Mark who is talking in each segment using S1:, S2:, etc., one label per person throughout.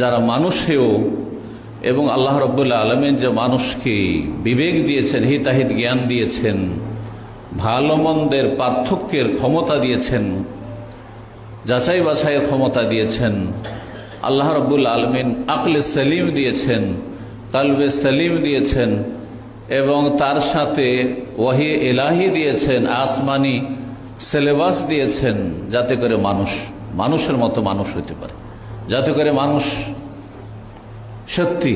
S1: যারা মানুষেও এবং আল্লাহ রব্বুল্লা আলমেন যে মানুষকে বিবেক দিয়েছেন, হিতাহিত জ্ঞান দিয়েছেন, ভালো মন্দের পার্থক্যের ক্ষমতা দিয়েছেন, যাচাই বাছাইয়ের ক্ষমতা দিয়েছেন, আল্লাহ রব্বুল আলমিন আকলে সেলিম দিয়েছেন কালবে সেলিম দিয়েছেন এবং তার সাথে ওয়াহি এলাহি দিয়েছেন, আসমানি সিলেবাস দিয়েছেন, যাতে করে মানুষ, মানুষের মতো মানুষ হতে পারে। যাতে করে মানুষ সত্যি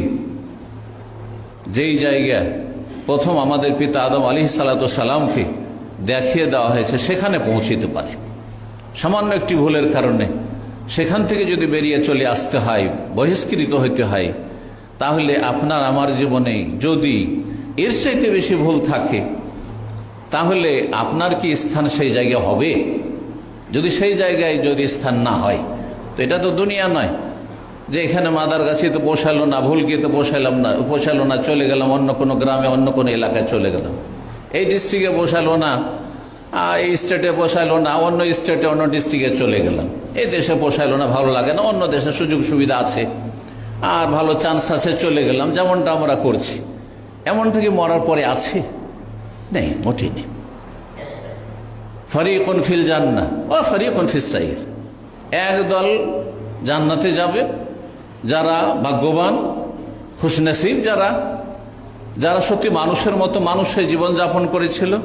S1: যেই জায়গায় প্রথম আমাদের পিতা আদম আলী সালাত সালামকে দেখিয়ে দেওয়া হয়েছে, সেখানে পৌঁছিতে পারে। সামান্য একটি ভুলের কারণে সেখান থেকে যদি বেরিয়ে চলে আসতে হয়, বহিষ্কৃত হইতে হয়, তাহলে আপনার আমার জীবনে যদি এর চাইতে বেশি ভুল থাকে, তাহলে আপনার কি স্থান সেই জায়গায় হবে? যদি সেই জায়গায় যদি স্থান না হয় তো এটা তো দুনিয়া নয়। যে এখানে মাদার গাছে তো পোষালো না ভুল গিয়ে তো পোষাইলাম না পোষালো না, চলে গেলাম অন্য কোনো গ্রামে, অন্য কোনো এলাকায় চলে গেলাম। এই ডিস্ট্রিক্টে বসালো না এই স্টেটে পোষাইলো না, অন্য স্টেটে অন্য ডিস্ট্রিক্টে চলে গেলাম। এই দেশে পোষাইলো না, ভালো লাগে না, অন্য দেশে সুযোগ সুবিধা আছে। আর ভালো চান্স আছে, চলে গেলাম, যেমনটা আমরা করছি। এমনটা কি মরার পরে আছে? নেই, মোটেই নেই। ফরিকুন ফিল জান্না ও ফরিকুন ফিস সাইর। একদল জান্নাতে যাবে, যারা ভাগ্যবান, খুশনসিব, যারা যারা সত্যি মানুষের মতো মানুষের জীবনযাপন করেছিল,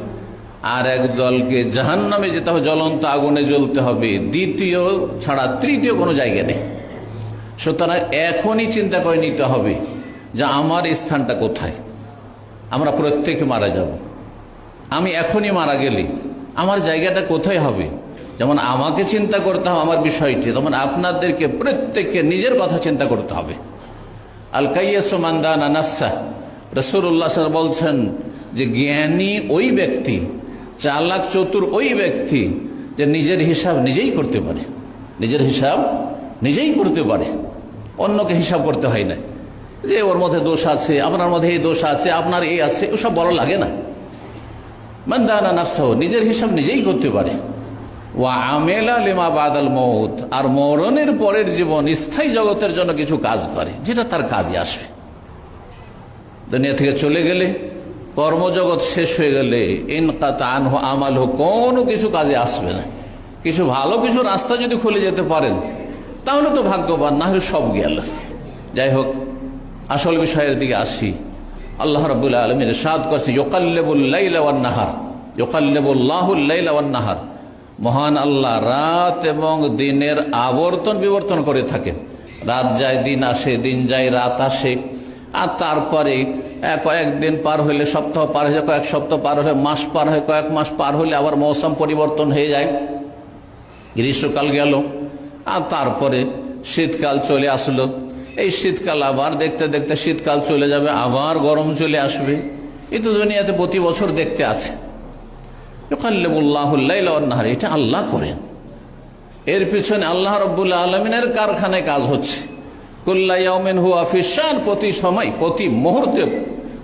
S1: আর এক দলকে জাহান নামে যেতে হবে, জ্বলন্ত আগুনে জ্বলতে হবে। দ্বিতীয় ছাড়া তৃতীয় কোনো জায়গা নেই। সুতরাং এখনই চিন্তা করে নিতে হবে যে আমার স্থানটা কোথায়? আমরা প্রত্যেকে মারা যাব। আমি এখনই মারা গেলে আমার জায়গাটা কোথায় হবে? যেমন আমাকে চিন্তা করতে হবে আমার বিষয়টি তখন আপনাদেরকে প্রত্যেককে নিজের কথা চিন্তা করতে হবে। আল কাইয়াসমান্দানা নাফসা। রসুল্লাহ বলছেন যে জ্ঞানী ওই ব্যক্তি, চালাক চতুর ওই ব্যক্তি যে নিজের হিসাব নিজেই করতে পারে। নিজের হিসাব নিজেই করতে পারে। অন্যকে হিসাব করতে হয় না। যে ওর মধ্যে দোষ আছে, আপনার মধ্যে এই দোষ আছে, আপনার এই আছে, ওসব বড় লাগে না। মান্দানা নাফসাহ, নিজের হিসাব নিজেই করতে পারে। ওয়া আমেলা লেমা বাদাল মৌত আর মরণের পরের জীবন স্থায়ী জগতের জন্য কিছু কাজ করে, যেটা তার কাজে আসবে। দুনিয়া থেকে চলে গেলে, কর্মজগৎ শেষ হয়ে গেলে ইনকাতান আমাল হোক কোনো কিছু কাজে আসবে না। কিছু ভালো কিছু রাস্তা যদি খুলে যেতে পারেন, তাহলে তো ভাগ্যবান, না হলে সব গেল যাই হোক, আসল বিষয়ের দিকে আসি। আল্লাহ রবুল্লা আলমিন সাদ করছে ইকাল্লেবুল্লাহুল্লাইলাওয়ান নাহার। মহান আল্লাহ রাত এবং দিনের আবর্তন বিবর্তন করে থাকেন। রাত যায়, দিন আসে, দিন যায়, রাত আসে। আর তারপরে কয়েকদিন পার হইলে সপ্তাহ পার হয়ে কয়েক সপ্তাহ পার হয়ে মাস পার হয়ে কয়েক মাস পার হলে আবার মৌসুম পরিবর্তন হয়ে যায়। গ্রীষ্মকাল গেল, আর তারপরে শীতকাল চলে আসলো। এই শীতকাল আবার দেখতে দেখতে শীতকাল চলে যাবে, আবার গরম চলে আসবে। এই তো দুনিয়াতে প্রতি বছর দেখতে আছে। কাল্লেবুল্লাহুল্লাহ এটা আল্লাহ করেন। এর পিছনে আল্লাহ রব্বুল্লা আলমিনের কারখানায় কাজ হচ্ছে। কুল্লাইমিন হুয়া ফিসান প্রতি সময়, প্রতি মুহূর্তে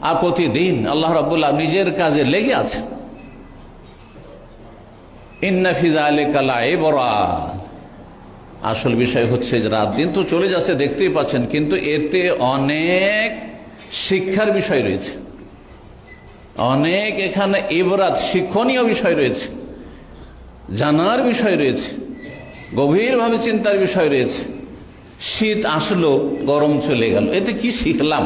S1: আর প্রতিদিন আল্লাহ রব্বুল্লাহ নিজের কাজে লেগে আছে ইন্নাফিজা আলী কালা এবরা আসল বিষয় হচ্ছে যে রাত দিন তো চলে যাচ্ছে, দেখতেই পাচ্ছেন, কিন্তু এতে অনেক শিক্ষার বিষয় রয়েছে। অনেক এখানে ইবরাত শিক্ষণীয় বিষয় রয়েছে, জানার বিষয় রয়েছে, গভীরভাবে চিন্তার বিষয় রয়েছে। শীত আসলো, গরম চলে গেল। এতে কি শিখলাম?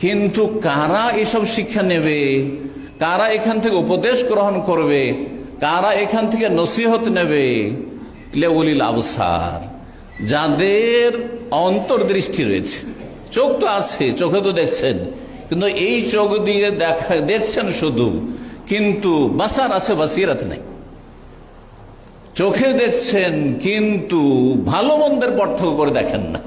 S1: কিন্তু কারা এসব শিক্ষা নেবে? কারা এখান থেকে উপদেশ গ্রহণ করবে? কারা এখান থেকে নসিহত নেবে? লেউলিল আবসার, যাদের অন্তর্দৃষ্টি রয়েছে, চোখ তো আছে, চোখে তো দেখছেন। কিন্তু এই চোখ দিয়ে দেখা, দেখছেন শুধু, কিন্তু বাসার আছে বাসিরাত নেই। চোখে দেখছেন, কিন্তু ভালো মন্দের পার্থক্য করে দেখেন না।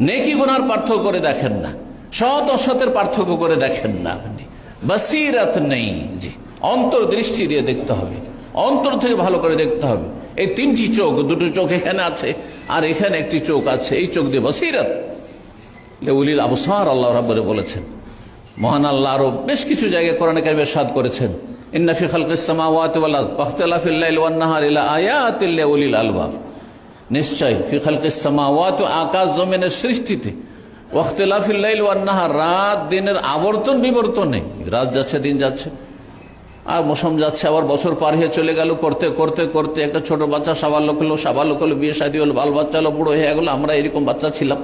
S1: নেকি গুনার পার্থক্য করে দেখেন না। সৎ অসতের পার্থক্য করে দেখেন না আপনি। বাসিরাত নেই জি। অন্তর্দৃষ্টি দিয়ে দেখতে হবে। অন্তর থেকে ভালো করে দেখতে হবে। এই তিনটি চোখ, দুটো চোখ এখানে আছে, আর এখানে একটি চোখ আছে। এই চোখ দিয়ে বাসিরাত। লেউলিল আবসার আল্লাহ রাব্বরে বলেছেন, মহান আল্লাহ আরও বেশ কিছু জায়গায় কোরআন কারিমের সাদ করেছেন ইন্নাফি খালকিস সামাওয়াতি ওয়াল আরদ ওয়াখতিলাফিল লাইলি ওয়ান নাহারি লা আয়াতিল লিউলিল আলবাব নিশ্চয় ফিখালকে সামাওয়াত ও আকাশ জমিনের সৃষ্টিতে ওয়াখতলাফিল্লাইল ওয়ান্নাহার রাত দিনের আবর্তন বিবর্তনে রাত যাচ্ছে, দিন যাচ্ছে আর মৌসুম যাচ্ছে, আবার বছর পার হয়ে চলে গেল করতে করতে করতে একটা ছোট বাচ্চা সাবালক হলো সাবালক হলো, বিয়ে শাদী হলো, বাল বাচ্চা হলো, বুড়ো হয়ে গেলো, আমরা এরকম বাচ্চা ছিলাম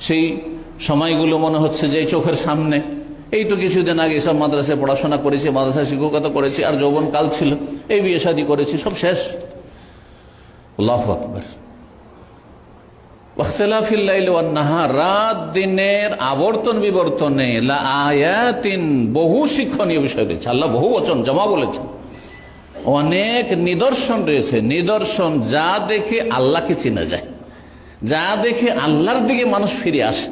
S1: সেই সময়গুলো মনে হচ্ছে যে চোখের সামনে। এই তো কিছুদিন আগে সব মাদ্রাসায় পড়াশোনা করেছি মাদ্রাসায় শিক্ষকতা করেছি, আর যৌবন কাল ছিল। এই বিয়ে শাদী করেছি, সব শেষ। আল্লাহ আকবর। রাত দিনের আবর্তন বিবর্তনে আয়াতিন, বহু শিক্ষণীয় বিষয় রয়েছে। আল্লাহ বহু বচন, জমা বলেছেন। অনেক নিদর্শন রয়েছে। নিদর্শন যা দেখে আল্লাহকে চেনা যায়। যা দেখে আল্লাহর দিকে মানুষ ফিরে আসে,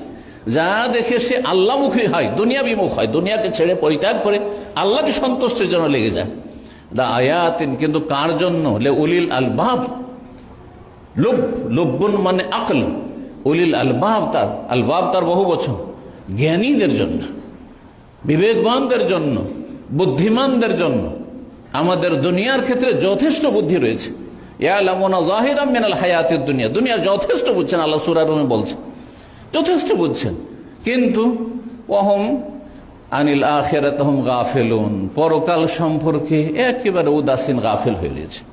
S1: যা দেখে সে আল্লাহমুখী হয় দুনিয়া বিমুখ হয়, দুনিয়াকে ছেড়ে পরিত্যাগ করে আল্লাহকে সন্তুষ্টের জন্য লেগে যায়। দা আয়াতিন, কিন্তু কার জন্য? লে উলিল আল বাব লুব লুব্বুন মানে আকল। উলিল আলবাব তার আলবাব তার বহু বছর জ্ঞানীদের জন্য, বিবেকবানদের জন্য, বুদ্ধিমানদের জন্য। আমাদের দুনিয়ার ক্ষেত্রে যথেষ্ট বুদ্ধি রয়েছে। মিনাল হায়াতের দুনিয়া। দুনিয়ার যথেষ্ট বুঝছেন, আল্লাহ সুরারমে বলছেন। যথেষ্ট বুঝছেন। কিন্তু অহম আনিল আখের তহম গাফেলুন। পরকাল সম্পর্কে একেবারে উদাসীন গাফেল হয়ে রয়েছে।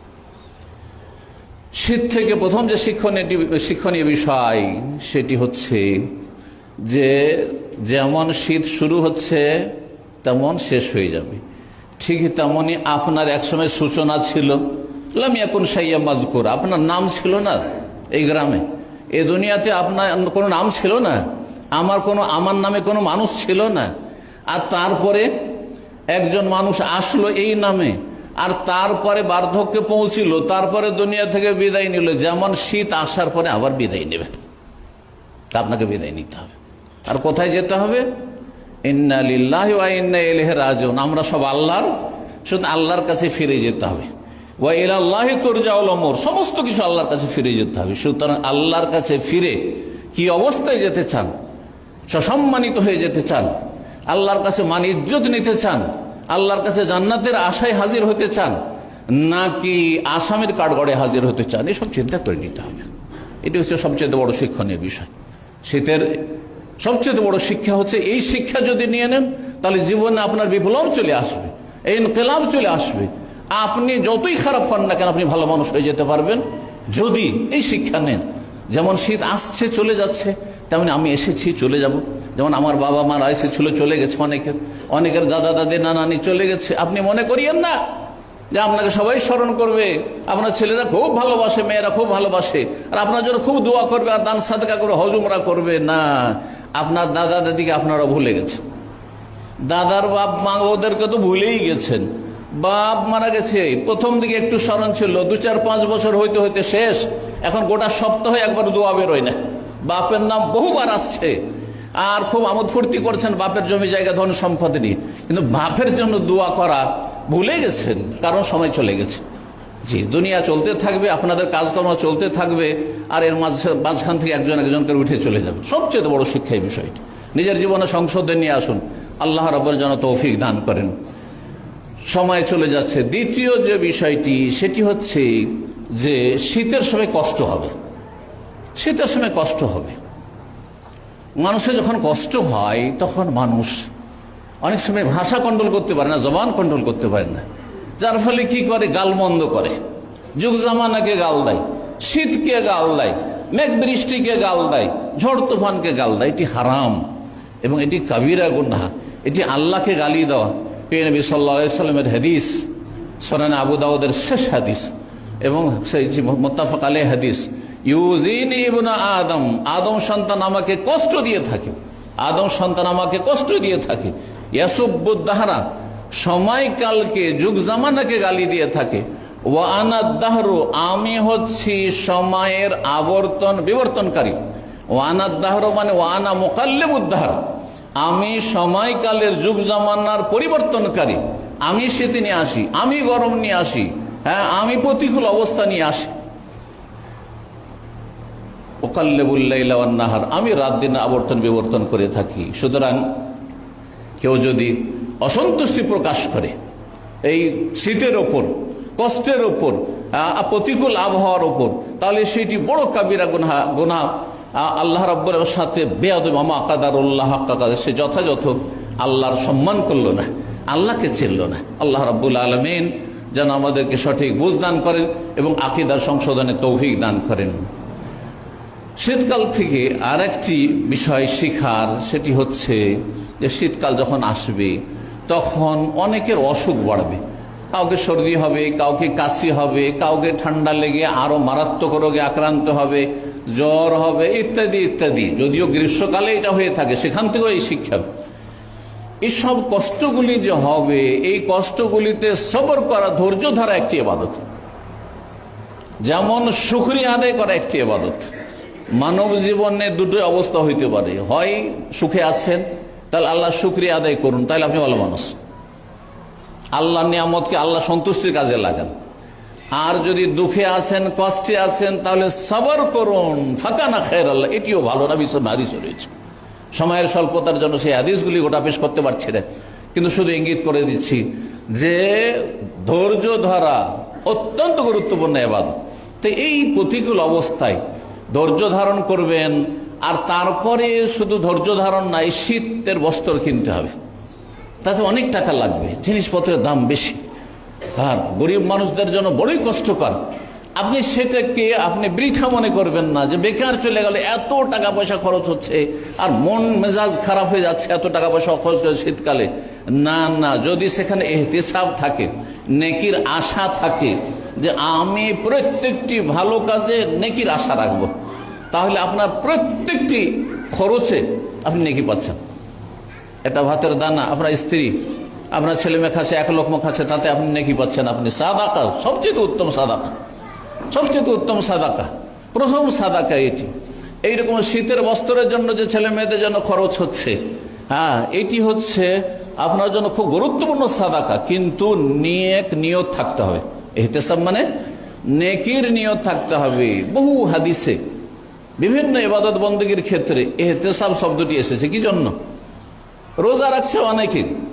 S1: শীত থেকে প্রথম যে শিক্ষণীয় শিক্ষণীয় বিষয়, সেটি হচ্ছে যে যেমন শীত শুরু হচ্ছে, তেমন শেষ হয়ে যাবে। ঠিক তেমনই আপনার একসময় সূচনা ছিল। লামিয়াকুন সাইয়া মাজকুর। আপনার নাম ছিল না এই গ্রামে? এ দুনিয়াতে আপনার কোনো নাম ছিল না? আমার কোনো, আমার নামে কোনো মানুষ ছিল না? আর তারপরে একজন মানুষ আসলো এই নামে। আর তারপরে বার্ধক্যে পৌঁছিল, তারপরে দুনিয়া থেকে বিদায় নিল। যেমন শীত আসার পরে আবার বিদায় নেবে। আপনাকে বিদায় নিতে হবে। আর কোথায় যেতে হবে? রাজন আমরা সব আল্লাহর, শুধু আল্লাহর কাছে ফিরে যেতে হবে। আল্লাহ তোর যাওয়ালমর সমস্ত কিছু আল্লাহর কাছে ফিরে যেতে হবে। সুতরাং আল্লাহর কাছে ফিরে কি অবস্থায় যেতে চান? সসম্মানিত হয়ে যেতে চান? আল্লাহর কাছে মান ইজ্জত নিতে চান? আল্লাহর কাছে জান্নাতের আশায় হাজির হতে চান? নাকি আসামের কাঠগড়ে হাজির হতে চান? এসব চিন্তা করে নিতে হবে। এটি হচ্ছে সবচেয়ে বড় শিক্ষণীয় বিষয়। শীতের সবচেয়ে বড় শিক্ষা হচ্ছে, এই শিক্ষা যদি নিয়ে নেন, তাহলে জীবনে আপনার বিপ্লব চলে আসবে। এই ইনকেলাব চলে আসবে। আপনি যতই খারাপ হন না কেন, আপনি ভালো মানুষ হয়ে যেতে পারবেন। যদি এই শিক্ষা নেন, যেমন শীত আসছে, চলে যাচ্ছে, তেমন আমি এসেছি, চলে যাব। যেমন আমার বাবা মারা এসেছিল চলে গেছে অনেকের। অনেকের দাদা, দাদি, নানানি চলে গেছে। আপনি মনে করিয়েন না যে আপনাকে সবাই স্মরণ করবে। আপনার ছেলেরা খুব ভালোবাসে, মেয়েরা খুব ভালোবাসে। আর আপনার জন্য খুব দোয়া করবে আর দান সাদকা করে হজুমরা করবে। না, আপনার দাদা, দাদিকে আপনারা ভুলে গেছেন। দাদার বাপ মা ওদেরকে তো ভুলেই গেছেন। বাপ মারা গেছে, প্রথম দিকে একটু স্মরণ ছিল, দু চার পাঁচ বছর হইতে হইতে শেষ, এখন গোটা সপ্তাহে একবার দোয়া বেরোয় না। বাপের নাম বহুবার আসছে। আর খুব আমোদ ফুর্তি করছেন, বাপের জমি জায়গা, ধন সম্পদ নিয়ে। কিন্তু বাপের জন্য দোয়া করা ভুলে গেছেন, কারণ সময় চলে গেছে। জি, দুনিয়া চলতে থাকবে, আপনাদের কাজকর্ম চলতে থাকবে, আর এর মাঝে মাঝখান থেকে একজন একজনকে উঠে চলে যাবে। সবচেয়ে বড় শিক্ষা এই বিষয়টি। নিজের জীবনে সংশোধন নিয়ে আসুন। আল্লাহ রব্বর যেন তৌফিক দান করেন। সময় চলে যাচ্ছে। দ্বিতীয় যে বিষয়টি, সেটি হচ্ছে যে শীতের সময় কষ্ট হবে। শীতের সময় কষ্ট হবে। মানুষের যখন কষ্ট হয়, তখন মানুষ অনেক সময় ভাষা কন্ট্রোল করতে পারে না, জবান কন্ট্রোল করতে পারে না। যার ফলে কি করে? গালমন্দ করে। যুগ জামানাকে গাল দেয়, শীতকে গাল দেয়, মেঘ বৃষ্টিকে গাল দেয়, ঝড় তুফানকে গাল দেয়। এটি হারাম এবং এটি কাবিরা গুন্না এটি আল্লাহকে গালি দেওয়া। পেয়ে নবী সাল্লা সাল্লামের হাদিস সরান আবু দাউদের শেষ হাদিস এবং মোত্তাফাক আলী হাদিস ইউজিন ইবনা আদম আদম সন্তান আমাকে কষ্ট দিয়ে থাকে, আদম সন্তান আমাকে কষ্ট দিয়ে থাকে ইয়াসুবুদ্দাহারা সময়কালকে, যুগ জামানাকে গালি দিয়ে থাকে ওয়ানাদ্দাহরু আমি হচ্ছি সময়ের আবর্তন, বিবর্তনকারী ওয়ানাদ্দাহরু মানে ওয়ানা মোকাল্লেবুদ্দাহার আমি সময়কালের যুগ জামানার পরিবর্তনকারী। আমি শীত নিয়ে আসি, আমি গরম নিয়ে আসি হ্যাঁ আমি প্রতিকূল অবস্থা নিয়ে আসি। ওকাল্লেবুল্লাহার আমি রাত দিন আবর্তন বিবর্তন করে থাকি। সুতরাং কেউ যদি অসন্তুষ্টি প্রকাশ করে এই শীতের ওপর, কষ্টের ওপর প্রতিকূল আবহাওয়ার ওপর, তাহলে সেটি বড় কাবিরা গুনা গুনা আল্লাহ রব্বরের সাথে বেয়াদ মামা কাদারুল্লাহ কাদার সে যথাযথ আল্লাহর সম্মান করল না, আল্লাহকে চিনল না। আল্লাহ রব্বুল আলমিন যেন আমাদেরকে সঠিক বুঝ দান করেন এবং আকিদার সংশোধনে তৌফিক দান করেন। শীতকাল থেকে আর একটি বিষয় শিখার, সেটি হচ্ছে যে শীতকাল যখন আসবে, তখন অনেকের অসুখ বাড়বে। কাউকে সর্দি হবে, কাউকে কাশি হবে, কাউকে ঠান্ডা লেগে আরও মারাত্মক রোগে আক্রান্ত হবে জ্বর হবে, ইত্যাদি ইত্যাদি। যদিও গ্রীষ্মকালে এটা হয়ে থাকে, সেখান থেকেও এই শিক্ষা। এইসব কষ্টগুলি যে হবে, এই কষ্টগুলিতে সবর করা ধৈর্য ধরা একটি আবাদত যেমন সুখরি আদায় করা একটি আবাদত মানব জীবনে দুটো অবস্থা হইতে পারে। হয় সুখে আছেন, তাহলে আল্লাহ শুক্রিয়া আদায় করুন, তাহলে আপনি ভালো মানুষ। আল্লাহ নিয়ামতকে আল্লাহ সন্তুষ্টির কাজে লাগান। আর যদি দুঃখে আছেন, কষ্টে আছেন, তাহলে সবর করুন। ফাঁকা না খের আল্লাহ, এটিও ভালো না বিশ্ব হাদিস রয়েছে। সময়ের স্বল্পতার জন্য সেই হাদিসগুলি গোটা পেশ করতে পারছি না। কিন্তু শুধু ইঙ্গিত করে দিচ্ছি যে ধৈর্য ধরা অত্যন্ত গুরুত্বপূর্ণ এবাদ তো এই প্রতিকূল অবস্থায় ধৈর্য ধারণ করবেন, আর তারপরে শুধু ধৈর্য ধারণ নাই শীতের বস্ত্র কিনতে হবে। তাতে অনেক টাকা লাগবে, জিনিসপত্রের দাম বেশি। আর গরিব মানুষদের জন্য বড়ই কষ্টকর। আপনি সেটাকে আপনি বৃথা মনে করবেন না যে বেকার চলে গেলে, এত টাকা পয়সা খরচ হচ্ছে, আর মন মেজাজ খারাপ হয়ে যাচ্ছে এত টাকা পয়সা খরচ করে শীতকালে। না না, যদি সেখানে এহতেসাব থাকে, নেকির আশা থাকে যে আমি প্রত্যেকটি ভালো কাজে নেকির আশা রাখব, তাহলে আপনার প্রত্যেকটি খরচে আপনি নেকি পাচ্ছেন। এটা ভাতের দানা, আপনার স্ত্রী আপনার ছেলে মেয়ে খাচ্ছে, এক লক্ষ খাচ্ছে, তাতে আপনি নেকি পাচ্ছেন? আপনি সাদাকা, সবচেয়ে উত্তম সাদাকা। সবচেয়ে উত্তম সাদাকা। প্রথম সাদাকা এটি। এইরকম শীতের বস্ত্রের জন্য যে ছেলে মেয়েদের জন্য খরচ হচ্ছে হ্যাঁ এটি হচ্ছে আপনার জন্য খুব গুরুত্বপূর্ণ সাদাকা। কিন্তু নিয়ত নিয়ত থাকতে হবে। এহতেসাব মানে নেকির নিয়ত থাকতে হবে। বহু হাদিসে, বিভিন্ন ইবাদত বন্দীগীর ক্ষেত্রে এহতেসাব শব্দটি এসেছে। কি জন্য? রোজা রাখছে অনেকে।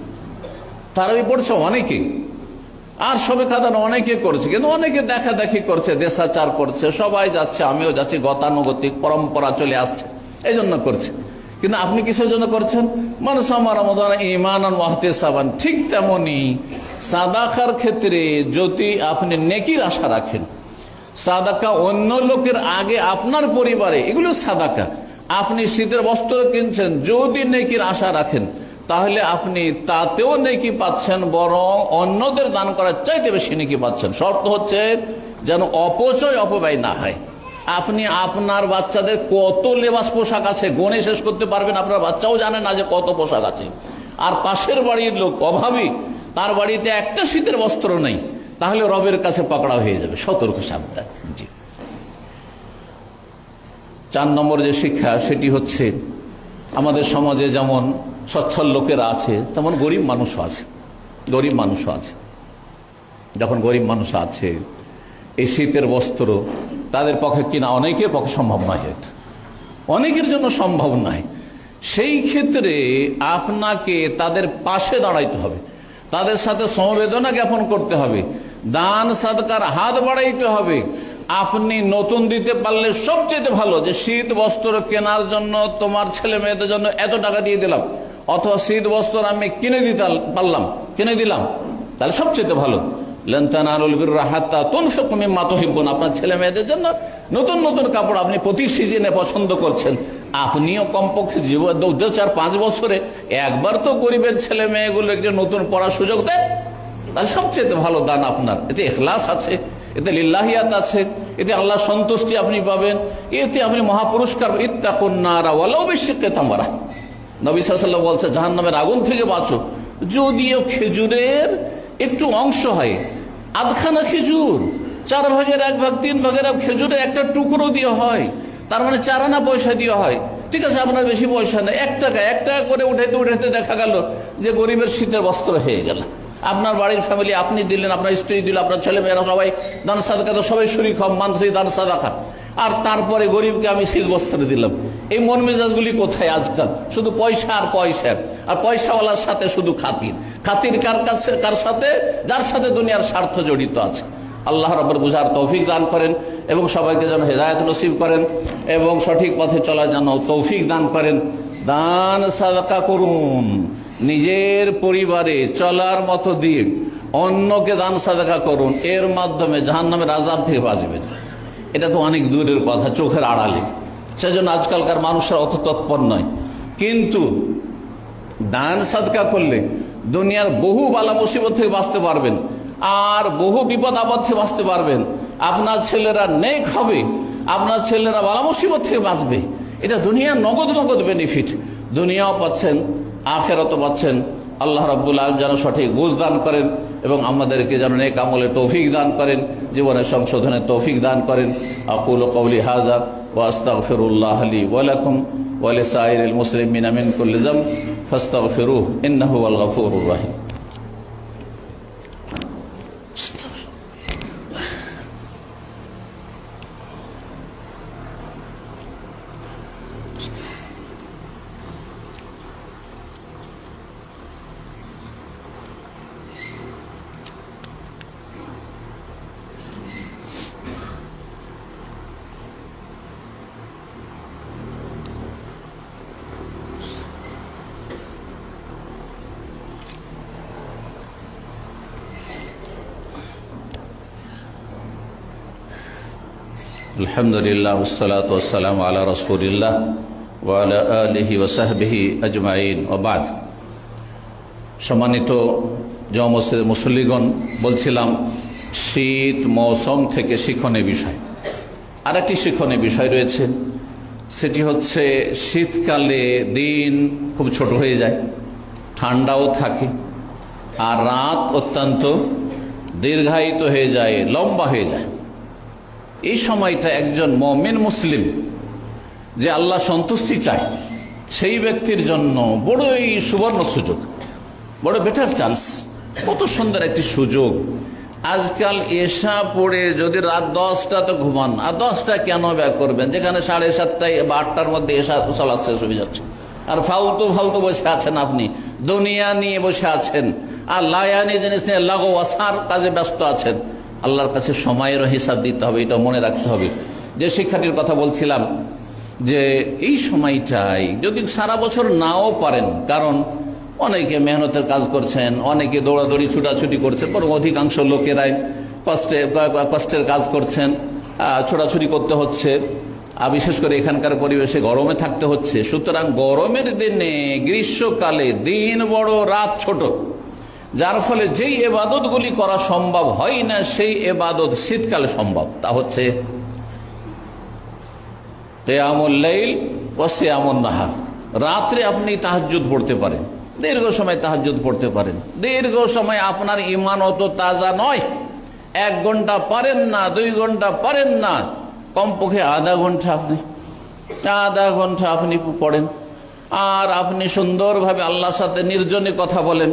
S1: তারাই পড়ছে অনেকে। আর সবে খাদান অনেকে করছে, কিন্তু অনেকে দেখা দেখি করছে, দেশাচার করছে, সবাই যাচ্ছে, আমিও যাচ্ছি, গতানুগতিক পরম্পরা চলে আসছে এই জন্য করছে। কিন্তু আপনি কিসের জন্য করছেন? মানুষ আমার ইমান সাবান ঠিক তেমনি সাদাকার ক্ষেত্রে যদি আপনি নেকির আশা রাখেন, সাদাকা অন্য লোকের আগে আপনার পরিবারে, এগুলো সাদাকা। আপনি শীতের বস্ত্র কিনছেন, যদি নেকির আশা রাখেন তাহলে আপনি তাতেও নেকি পাচ্ছেন, বরং অন্যদের দান করার চাইতে বেশি নেকি পাচ্ছেন। শর্ত হচ্ছে যেন অপচয় অপব্যয় না হয়। আপনি আপনার বাচ্চাদের কত লেবাস পোশাক আছে, গণে শেষ করতে পারবেন, আপনার বাচ্চাও জানে না যে কত পোশাক আছে। আর পাশের বাড়ির লোক অভাবী, তার বাড়িতে একটা শীতের বস্ত্র নেই, তাহলে রবের কাছে পকড়া হয়ে যাবে। সতর্ক সাবধান। জি। চার নম্বর যে শিক্ষা, সেটি হচ্ছে আমাদের সমাজে যেমন সচ্ছল লোকেরা আছে, তেমন গরিব মানুষও আছে, গরিব মানুষও আছে। যখন গরিব মানুষ আছে, এই শীতের বস্ত্র তাদের পক্ষে কিনা অনেকের পক্ষে সম্ভব নয় হয়তো। অনেকের জন্য সম্ভব নয়। সেই ক্ষেত্রে আপনাকে তাদের পাশে দাঁড়াইতে হবে। তাদের সাথে সমবেদনা জ্ঞাপন করতে হবে। দান, সাদকার হাত বাড়াইতে হবে। আপনি নতুন দিতে পারলে সবচেয়ে ভালো যে শীত বস্ত্র কেনার জন্য তোমার ছেলে মেয়েদের জন্য এত টাকা দিয়ে দিলাম। অথবা শীত বস্ত্র আমি কিনে দিতে পারলাম, কিনে দিলাম, তাহলে সবচেয়ে ভালো। আপনার ছেলে মেয়েদের জন্য নতুন নতুন কাপড় আপনি প্রতি সিজনে পছন্দ করছেন। আপনিও কমপক্ষে জীবন চার পাঁচ বছরে একবার তো গরিবের ছেলে মেয়েগুলো একজন নতুন পড়ার সুযোগ দেন তাহলে সবচেয়ে ভালো দান আপনার। এতে এখলাস আছে, এতে লিল্লাহিয়াত আছে, এতে আল্লাহ সন্তুষ্টি আপনি পাবেন, এতে আপনি মহাপুরস্কার ইত্তা কন্যারা ওয়ালাও বেশি কেতামারা নবী সাল্লাম বলছে জাহান নামের আগুন থেকে বাঁচো। যদিও খেজুরের একটু অংশ হয়, আধখানা খেজুর, চার ভাগের এক ভাগ, তিন ভাগের এক খেজুরের একটা টুকরো দিয়ে হয়, তার মানে চার আনা পয়সা দিয়ে হয়। ঠিক আছে, আপনার বেশি পয়সা নেই, এক টাকা এক টাকা করে উঠাইতে উঠাইতে দেখা গেল যে গরিবের শীতের বস্ত্র হয়ে গেল। আপনার বাড়ির ফ্যামিলি আপনি দিলেন, আপনার স্ত্রী দিল, আপনার ছেলে মেয়েরা সবাই দান সাদাকা তো সবাই শরীর খাম মান্থলি দান সাদাকা আর তারপরে গরিবকে আমি শীত বস্ত্র দিলাম। এই মন মেজাজগুলি কোথায় আজকাল? শুধু পয়সা আর পয়সা। আর পয়সাওয়ালার সাথে শুধু খাতির। খাতির কার কাছে কার সাথে? যার সাথে দুনিয়ার স্বার্থ জড়িত আছে। আল্লাহ রব্বর বুঝার তৌফিক দান করেন এবং সবাইকে যেন হেদায়ত নসিব করেন এবং সঠিক পথে চলার যেন তৌফিক দান করেন। দান সাদাকা করুন। নিজের পরিবারে চলার মতো দিয়ে অন্যকে দান সাদাকা করুন। এর মাধ্যমে জাহান্নামের আজাব থেকে বাঁচবেন। এটা তো অনেক দূরের কথা, চোখের আড়ালে। সেজন্য আজকালকার মানুষরা অত তৎপর নয়। কিন্তু দান সাদকা করলে দুনিয়ার বহু বালা মুসিবত থেকে বাঁচতে পারবেন, আর বহু বিপদ আপদ থেকে বাঁচতে পারবেন। আপনার ছেলেরা নেক হবে, আপনার ছেলেরা বালা মুসিবত থেকে বাঁচবে। এটা দুনিয়ার নগদ নগদ বেনিফিট দুনিয়াও পাচ্ছেন, আখেরতও পাচ্ছেন আল্লাহ রব্বুল আলম যেন সঠিক বুঝ দান করেন এবং আমাদেরকে যেন নেক আমলে তৌফিক দান করেন জীবনের সংশোধনের তৌফিক দান করেন আকুল কৌলি হাজা ওয়াস্তাগফিরুল্লাহ লি ওয়ালাকুম ولسائر المسلمين من كل ذنب فاستغفروه انه هو الغفور الرحيم আলহামদুলিল্লাহ সম্মানিত মুসল্লিগণ, বলছিলাম, শীত মৌসুম থেকে শিক্ষণীয় বিষয়। আর একটি শিক্ষণীয় বিষয় রয়েছে। সেটি হচ্ছে, শীতকালে দিন খুব ছোট হয়ে যায়, ঠান্ডাও থাকে, আর রাত অত্যন্ত দীর্ঘায়িত হয়ে যায়, লম্বা হয়ে যায়। এই সময়টা একজন মমিন মুসলিম যে আল্লাহ সন্তুষ্টি চায়, সেই ব্যক্তির জন্য বড়ই সুবর্ণ সুযোগ, বড় বেটার চান্স কত সুন্দর একটি সুযোগ। আজকাল এসা পড়ে যদি রাত দশটা তো ঘুমান, আর দশটা কেন ব্যয় করবেন? যেখানে সাড়ে সাতটায় বা আটটার মধ্যে এসা চলার শেষ হয়ে যাচ্ছে। আর ফালতু ফালতু বসে আছেন আপনি, দুনিয়া নিয়ে বসে আছেন, আর লায়ানি জিনিস নিয়ে লাগো আসার কাজে ব্যস্ত আছেন। আল্লাহর কাছে সময়েরও হিসাব দিতে হবে, এটা মনে রাখতে হবে। যে শিক্ষাটির কথা বলছিলাম যে এই সময়টাই যদি সারা বছর নাও পারেন, কারণ অনেকে মেহনতের কাজ করছেন, অনেকে দৌড়াদৌড়ি, ছুটাছুটি করছেন, বরং অধিকাংশ লোকেরাই কষ্টে কষ্টের কাজ করছেন ছোটাছুটি করতে হচ্ছে আর বিশেষ করে এখানকার পরিবেশে গরমে থাকতে হচ্ছে। সুতরাং গরমের দিনে, গ্রীষ্মকালে দিন বড়, রাত ছোট। যার ফলে যেই এবাদতগুলি করা সম্ভব হয় না, সেই এবাদত শীতকালে সম্ভব। তা হচ্ছে নাহার। রাত্রে আপনি তাহাজুদ পড়তে পারেন, দীর্ঘ সময় তাহাজুদ পড়তে পারেন। দীর্ঘ সময় আপনার ইমান অত তাজা নয়। এক ঘণ্টা পারেন না, দুই ঘণ্টা পারেন না। কমপক্ষে আধা ঘণ্টা আপনি, আধা ঘণ্টা আপনি পড়েন। আর আপনি সুন্দরভাবে আল্লাহর সাথে নির্জনে কথা বলেন।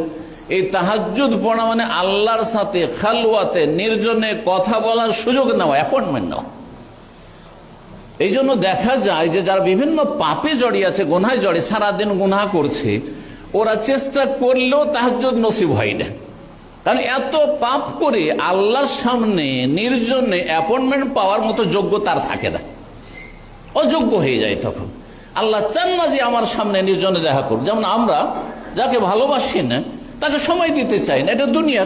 S1: এই তাহাজুদ পড়া মানে আল্লাহর সাথে খালুয়াতে নির্জনে কথা বলার সুযোগ নেওয়া অ্যাপয়েন্টমেন্ট নেওয়া। এই জন্য দেখা যায় যে যারা বিভিন্ন পাপে জড়িয়ে আছে, গোনায় জড়ে সারাদিন গুনাহ করছে, ওরা চেষ্টা করলেও তাহাজুদ নসিব হয় না। কারণ এত পাপ করে আল্লাহর সামনে নির্জনে অ্যাপয়েন্টমেন্ট পাওয়ার মতো যোগ্য তার থাকে না। অযোগ্য হয়ে যায় তখন। আল্লাহ চান না যে আমার সামনে নির্জনে দেখা করুক। যেমন আমরা, যাকে ভালোবাসি না তাকে সময় দিতে চাই না এটা দুনিয়ার